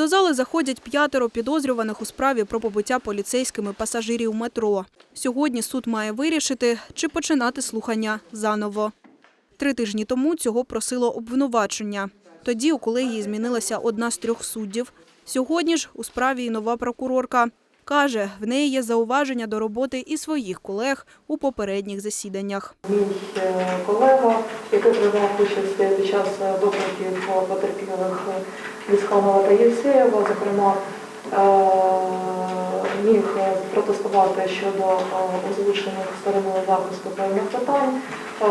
До зали заходять п'ятеро підозрюваних у справі про побиття поліцейськими пасажирів метро. Сьогодні суд має вирішити, чи починати слухання заново. Три тижні тому цього просило обвинувачення. Тоді у колегії змінилася одна з трьох суддів. Сьогодні ж у справі і нова прокурорка. Каже, в неї є зауваження до роботи і своїх колег у попередніх засіданнях. Мій е, колега, який приймав участь під час е, допитів потерпілих Лісханова та Євсеєва, зокрема, е, міг протестувати щодо е, озвучених стороною захисту певних питань, е,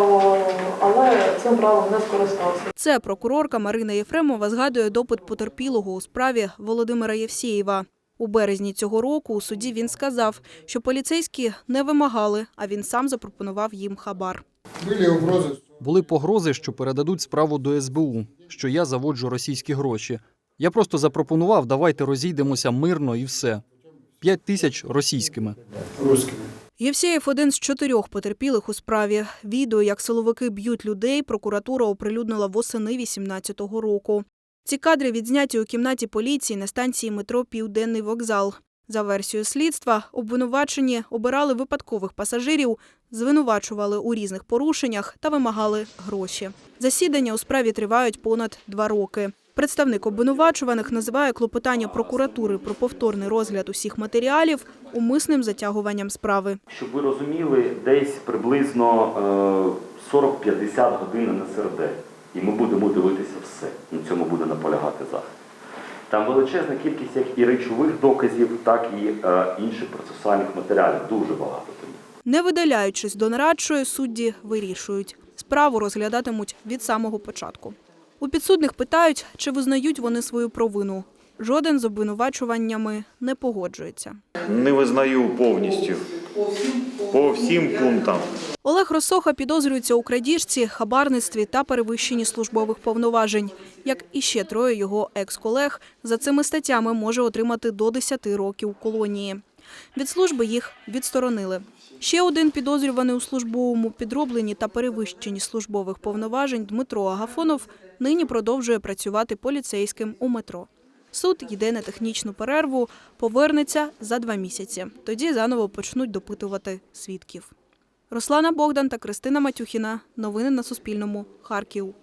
але цим правом не скористався. Це прокурорка Марина Єфремова згадує допит потерпілого у справі Володимира Євсєєва. У березні цього року у суді він сказав, що поліцейські не вимагали, а він сам запропонував їм хабар. Были. Були погрози, що передадуть справу до СБУ, що я заводжу російські гроші. Я просто запропонував, давайте розійдемося мирно і все. П'ять тисяч російськими. Євсєєв – один з чотирьох потерпілих у справі. Відео, як силовики б'ють людей, прокуратура оприлюднила восени 18-го року. Ці кадри відзняті у кімнаті поліції на станції метро «Південний вокзал». За версією слідства, обвинувачені обирали випадкових пасажирів, звинувачували у різних порушеннях та вимагали гроші. Засідання у справі тривають понад два роки. Представник обвинувачуваних називає клопотання прокуратури про повторний розгляд усіх матеріалів умисним затягуванням справи. Щоб ви розуміли, десь приблизно е, 40-50 годин на СРД. І ми Там величезна кількість як і речових доказів, так і е, інших процесуальних матеріалів. Дуже багато тому. Не видаляючись до нарадчої, судді вирішують. Справу розглядатимуть від самого початку. У підсудних питають, чи визнають вони свою провину. Жоден з обвинувачуваннями не погоджується. Не визнаю повністю. По всім пунктам. Олег Росоха підозрюється у крадіжці, хабарництві та перевищенні службових повноважень. Як і ще троє його екс-колег, за цими статтями може отримати до 10 років колонії. Від служби їх відсторонили. Ще один підозрюваний у службовому підробленні та перевищенні службових повноважень Дмитро Агафонов нині продовжує працювати поліцейським у метро. Суд йде на технічну перерву, повернеться за два місяці. Тоді заново почнуть допитувати свідків. Руслана Богдан та Кристина Матюхіна. Новини на Суспільному. Харків.